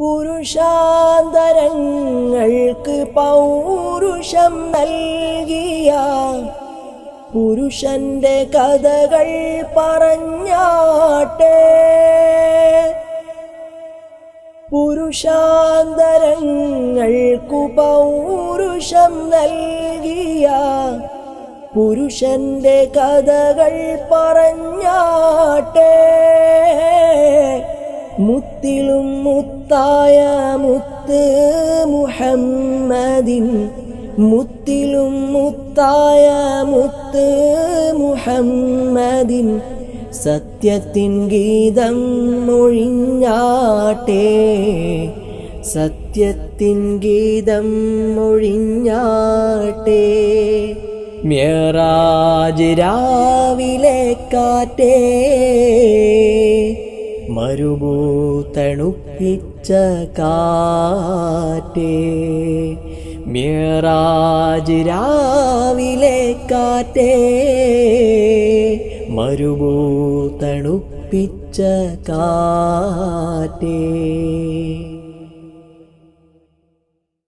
പുരുഷാന്തരങ്ങൾക്ക് പൗരുഷം നൽകിയ പുരുഷന്റെ കഥകൾ പറഞ്ഞാട്ടെ. പുരുഷാന്തരങ്ങൾക്കു പൗരുഷം നൽകിയ പുരുഷന്റെ കഥകൾ പറഞ്ഞാട്ടെ. മുത്തിലും മുത്തായ മുത്ത് മുഹമ്മദിൻ. മുത്തിലും മുത്തായ മുത്ത് മുഹമ്മദിൻ. സത്യത്തിൻ ഗീതം മൊഴിഞ്ഞാട്ടെ സത്യത്തിൻ ഗീതം മൊഴിഞ്ഞാട്ടെ മേറാജ് രാവിലെ കാറ്റേ. മരുഭൂതണുപ്പിച്ച കാറ്റേ? മിയറാജ് രാവിലെ കാറ്റേ? മരുഭൂതണുപ്പിച്ച കാറ്റേ